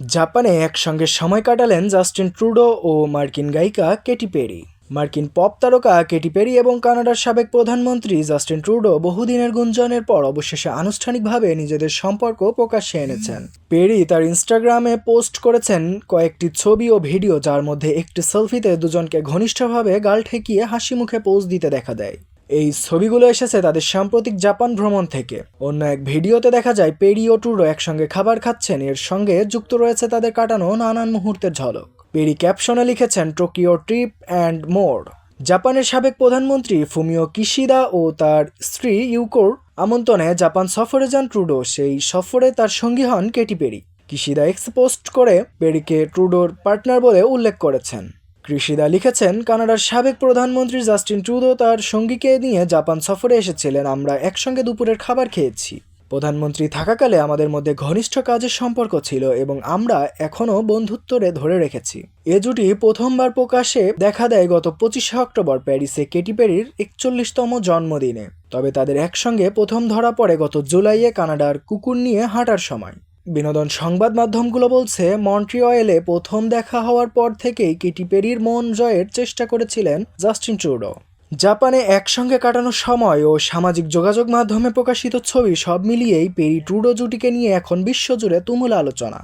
জাপানে একসঙ্গে সময় কাটালেন জাস্টিন ট্রুডো ও মার্কিন গায়িকা কেটি পেরি। মার্কিন পপ তারকা কেটি পেরি এবং কানাডার সাবেক প্রধানমন্ত্রী জাস্টিন ট্রুডো বহুদিনের গুঞ্জনের পর অবশেষে আনুষ্ঠানিকভাবে নিজেদের সম্পর্ক প্রকাশ্যে এনেছেন। পেরি তার ইনস্টাগ্রামে পোস্ট করেছেন কয়েকটি ছবি ও ভিডিও যার মধ্যে একটি সেলফিতে দুজনকে ঘনিষ্ঠভাবে গাল ঠেকিয়ে হাসি মুখে পোজ দিতে দেখা দেয়। এই ছবিগুলো এসেছে তাদের সাম্প্রতিক জাপান ভ্রমণ থেকে। অন্য এক ভিডিওতে দেখা যায় পেরি ও টুরো একসঙ্গে খাবার খাচ্ছেন, এর সঙ্গে যুক্ত রয়েছে তাদের কাটানো নানান মুহূর্তের ঝলক। পেরি ক্যাপশনে লিখেছেন, টোকিও ট্রিপ অ্যান্ড মোর। জাপানের সাবেক প্রধানমন্ত্রী ফুমিও কিশিদা ও তার স্ত্রী ইউকোর আমন্ত্রণে জাপান সফরে যান ট্রুডো। সেই সফরে তার সঙ্গী হন Katy Perry. Kishida X post করে পেরিকে ট্রুডোর পার্টনার বলে উল্লেখ করেছেন। কৃষিদা লিখেছেন, কানাডার সাবেক প্রধানমন্ত্রী জাস্টিন ট্রুডো তার সঙ্গীকে নিয়ে জাপান সফরে এসেছিলেন। আমরা একসঙ্গে দুপুরের খাবার খেয়েছি। প্রধানমন্ত্রী থাকাকালে আমাদের মধ্যে ঘনিষ্ঠ কাজের সম্পর্ক ছিল এবং আমরা এখনও বন্ধুত্বরে ধরে রেখেছি। এ জুটি প্রথমবার প্রকাশে দেখা দেয় গত পঁচিশে অক্টোবর প্যারিসে কেটি পেরির একচল্লিশতম জন্মদিনে। তবে তাদের একসঙ্গে প্রথম ধরা পড়ে গত জুলাইয়ে কানাডার কুকুর নিয়ে হাঁটার সময়। বিনোদন সংবাদ মাধ্যমগুলো বলছে মন্ট্রিঅয়েলে প্রথম দেখা হওয়ার পর থেকেই কেটি পেরির মন জয়ের চেষ্টা করেছিলেন জাস্টিন ট্রুডো। জাপানে একসঙ্গে কাটানোর সময় ও সামাজিক যোগাযোগ মাধ্যমে প্রকাশিত ছবি সব মিলিয়েই পেরি ট্রুডো জুটিকে নিয়ে এখন বিশ্বজুড়ে তুমুল আলোচনা।